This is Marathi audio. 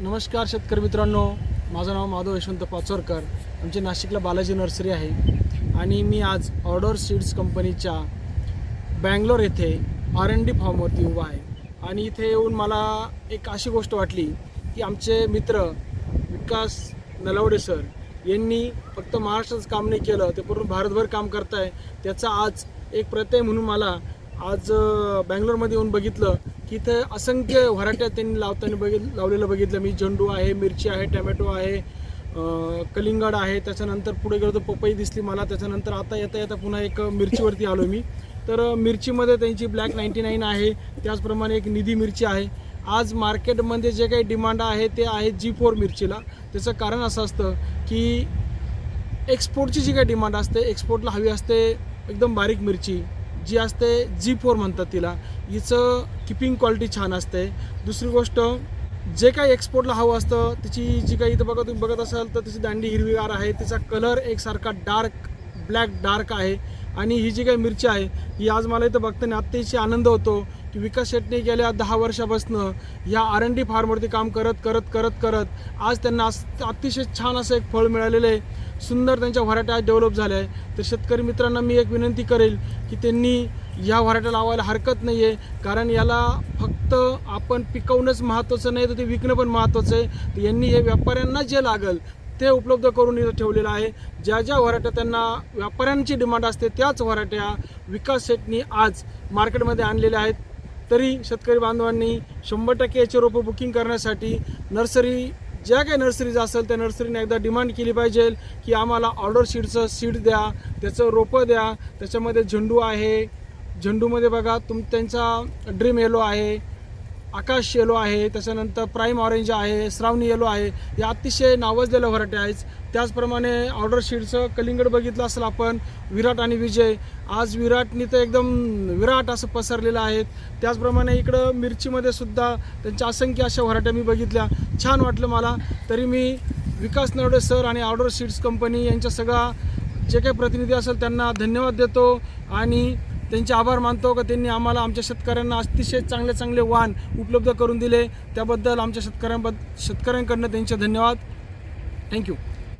नमस्कार शेतकरी मित्रांनो. माझं नाव माधव यशवंत पाचोरकर. आमची नाशिकला बालाजी नर्सरी आहे. आणि मी आज ऑर्डर सीड्स कंपनीच्या बँगलोर येथे आर एन डी फार्मवरती उभा आहे. आणि इथे येऊन मला एक अशी गोष्ट वाटली की आमचे मित्र विकास नलवडे सर यांनी फक्त महाराष्ट्राचं काम नाही केलं ते पूर्ण भारतभर काम करताय. त्याचा आज एक प्रत्यय म्हणून मला आज बँगलोरमध्ये येऊन बघितलं. की इथं असंख्य व्हरायट्या त्यांनी लावताना बघित लावलेलं बघितलं. मी झेंडू आहे मिरची आहे टॅमॅटो आहे कलिंगड आहे. त्याच्यानंतर पुढे गेलो तर पपई दिसली मला. त्याच्यानंतर आता येता येता पुन्हा एक मिरचीवरती आलो मी. तर मिरचीमध्ये त्यांची ब्लॅक नाईन्टी नाईन आहे. त्याचप्रमाणे एक निधी मिरची आहे. आज मार्केटमध्ये जे काही डिमांड आहे ते आहे जी फोर मिरचीला. त्याचं कारण असं असतं की एक्सपोर्टची जी काही डिमांड असते एक्सपोर्टला हवी असते एकदम बारीक मिरची. जी असते जी फोर म्हणतात तिला. हिचं किपिंग क्वालिटी छान असते. दुसरी गोष्ट जे काही एक्सपोर्टला हवं असतं तिची जी काही इथं बघा तुम्ही बघत असाल तर तिची दांडी हिरवीगार आहे. तिचा कलर एकसारखा डार्क ब्लॅक डार्क आहे. आणि ही जी काही मिरची आहे ही आज मला इथं बघताना अतिशय आनंद होतो. की विकास शेट्टी गेल्या दहा वर्षापासनं या आर एन डी फार्मवरती काम करत करत करत करत आज त्यांना अतिशय छान असं एक फळ मिळालेलं आहे. सुंदर त्यांच्या व्हराट्या आज डेव्हलप झाल्या आहे. तर शेतकरी मित्रांना मी एक विनंती करेल की त्यांनी या व्हराट्या लावायला हरकत नाही आहे कारण याला फक्त आपण पिकवणंच महत्त्वाचं नाही तर ते विकणं पण महत्त्वाचं आहे. तर यांनी हे व्यापाऱ्यांना जे लागेल ते उपलब्ध करून इथं ठेवलेलं आहे. ज्या ज्या व्हराट्या त्यांना व्यापाऱ्यांची डिमांड असते त्याच व्हराट्या विकास शेटनी आज मार्केटमध्ये आणलेल्या आहेत. तरी शेतकरी बांधवांनी शंभर टक्के याचे रोपं बुकिंग करण्यासाठी नर्सरी ज्या काही नर्सरीज असेल त्या नर्सरीने एकदा डिमांड केली पाहिजे की आम्हाला ऑर्डर शीटचं सीड द्या त्याचं रोपं द्या त्याच्यामध्ये झेंडू आहे. झेंडूमध्ये बघा तुम त्यांचा ड्रीम येलो आहे. आकाश येलो आहे त्याच्यानंतर प्राईम ऑरेंज आहे श्रावणी येलो आहे. या अतिशय नावाजलेल्या व्हरायटी आहेत. त्याचप्रमाणे ऑर्डर शीटचं कलिंगड बघितलं असेल आपण विराट आणि विजय. आज विराटनी तर एकदम विराट असं पसरलेलं आहे. त्याचप्रमाणे इकडं मिरचीमध्ये सुद्धा त्यांच्या असंख्य अशा व्हरायट्या मी बघितल्या. छान वाटलं मला. तरी मी विकास नवडे सर आणि ऑर्डर शीट्स कंपनी यांच्या सगळा जे काही प्रतिनिधी असेल त्यांना धन्यवाद देतो. आणि त्यांचे आभार मानतो का त्यांनी आम्हाला आमच्या शेतकऱ्यांना अतिशय चांगले चांगले वाहन उपलब्ध करून दिले. त्याबद्दल आमच्या शेतकऱ्यांबद्द शेतकऱ्यांकडनं त्यांचे धन्यवाद. थँक्यू